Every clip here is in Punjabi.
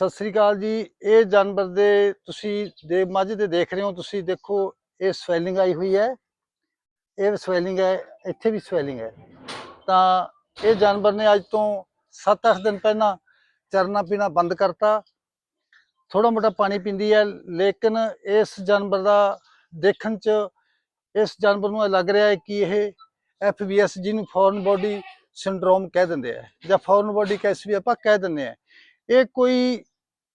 ਸਤਿ ਸ੍ਰੀ ਅਕਾਲ ਜੀ। ਇਹ ਜਾਨਵਰ ਦੇ ਤੁਸੀਂ ਦੇ ਮੱਝ ਦੇ ਦੇਖ ਰਹੇ ਹੋ। ਤੁਸੀਂ ਦੇਖੋ, ਇਹ ਸਵੈਲਿੰਗ ਆਈ ਹੋਈ ਹੈ। ਇਹ ਸਵੈਲਿੰਗ ਹੈ, ਇੱਥੇ ਵੀ ਸਵੈਲਿੰਗ ਹੈ। ਤਾਂ ਇਹ ਜਾਨਵਰ ਨੇ ਅੱਜ ਤੋਂ 7-8 ਦਿਨ ਪਹਿਲਾਂ ਚਰਨਾ ਪੀਣਾ ਬੰਦ ਕਰਤਾ। ਥੋੜਾ ਮੋਟਾ ਪਾਣੀ ਪੀਂਦੀ ਹੈ, ਲੇਕਿਨ ਇਸ ਜਾਨਵਰ ਦਾ ਦੇਖਣ ਚ, ਇਸ ਜਾਨਵਰ ਨੂੰ ਇਹ ਲੱਗ ਰਿਹਾ ਹੈ ਕਿ ਇਹ ਐਫਬੀਐਸ ਜਿਹਨੂੰ ਫੋਰਨ ਬੋਡੀ ਸਿੰਡਰੋਮ ਕਹਿ ਦਿੰਦੇ ਆ, ਜਾਂ ਫੋਰਨ ਬੋਡੀ ਕੈਸ ਵੀ ਆਪਾਂ ਕਹਿ ਦਿੰਦੇ ਆ। ਇਹ ਕੋਈ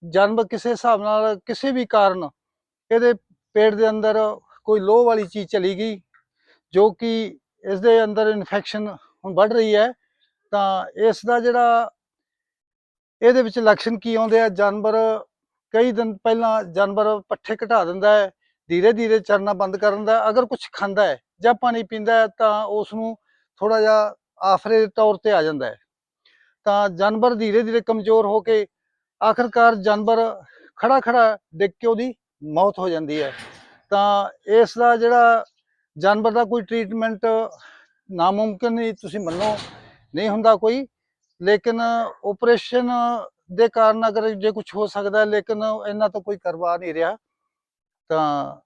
ਜਾਨਵਰ ਕਿਸੇ ਹਿਸਾਬ ਨਾਲ ਕਿਸੇ ਵੀ ਕਾਰਨ ਇਹਦੇ ਪੇਟ ਦੇ ਅੰਦਰ ਕੋਈ ਲੋਹ ਵਾਲੀ ਚੀਜ਼ ਚਲੀ ਗਈ, ਜੋ ਕਿ ਇਸ ਦੇ ਅੰਦਰ ਇਨਫੈਕਸ਼ਨ ਹੁਣ ਵੱਧ ਰਹੀ ਹੈ, ਤਾਂ ਇਸ ਦਾ ਜਿਹੜਾ ਇਹਦੇ ਵਿੱਚ ਲੱਛਣ ਕੀ ਆਉਂਦੇ ਆ? ਜਾਨਵਰ ਕਈ ਦਿਨ ਪਹਿਲਾਂ ਜਾਨਵਰ ਪੱਠੇ ਘਟਾ ਦਿੰਦਾ ਹੈ ਧੀਰੇ ਧੀਰੇ ਚਰਨਾ ਬੰਦ ਕਰ ਦਿੰਦਾ ਅਗਰ ਕੁਝ ਖਾਂਦਾ ਹੈ ਜਾਂ ਪਾਣੀ ਪੀਂਦਾ ਹੈ ਤਾਂ ਉਸ ਨੂੰ ਥੋੜਾ ਜਿਹਾ ਆਫਰੇ ਦੇ ਤੌਰ ਤੇ ਆ ਜਾਂਦਾ ਹੈ। ਤਾਂ ਜਾਨਵਰ ਧੀਰੇ ਧੀਰੇ ਕਮਜ਼ੋਰ ਹੋ ਕੇ ਆਖਰਕਾਰ ਜਾਨਵਰ ਖੜਾ ਖੜਾ ਡਿੱਗ ਕੇ ਉਹਦੀ ਮੌਤ ਹੋ ਜਾਂਦੀ ਹੈ। ਤਾਂ ਇਸ ਦਾ ਜਿਹੜਾ ਜਾਨਵਰ ਦਾ ਕੋਈ ਟ੍ਰੀਟਮੈਂਟ ਨਾਮੁਮਕਿਨ ਨਹੀਂ ਤੁਸੀਂ ਮੰਨੋ, ਨਹੀਂ ਹੁੰਦਾ ਕੋਈ। ਲੇਕਿਨ ਆਪਰੇਸ਼ਨ ਦੇ ਕਾਰਨ ਅਗਰ ਜੇ ਕੁਝ ਹੋ ਸਕਦਾ ਲੇਕਿਨ ਇਹਨਾਂ ਤੋਂ ਕੋਈ ਕਰਵਾ ਨਹੀਂ ਰਿਹਾ। ਤਾਂ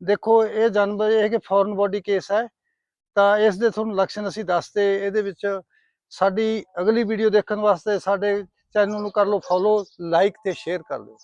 ਦੇਖੋ, ਇਹ ਜਾਨਵਰ, ਇਹ ਕਿ ਫੋਰਨ ਬੋਡੀ ਕੇਸ ਹੈ, ਤਾਂ ਇਸ ਦੇ ਤੁਹਾਨੂੰ ਲੱਛਣ ਅਸੀਂ ਦੱਸਦੇ। ਇਹਦੇ ਵਿੱਚ ਸਾਡੀ ਅਗਲੀ ਵੀਡੀਓ ਦੇਖਣ ਵਾਸਤੇ ਸਾਡੇ ਚੈਨਲ ਨੂੰ ਕਰ ਲਓ ਫੋਲੋ ਲਾਈਕ ਤੇ ਸ਼ੇਅਰ ਕਰ ਦਿਓ।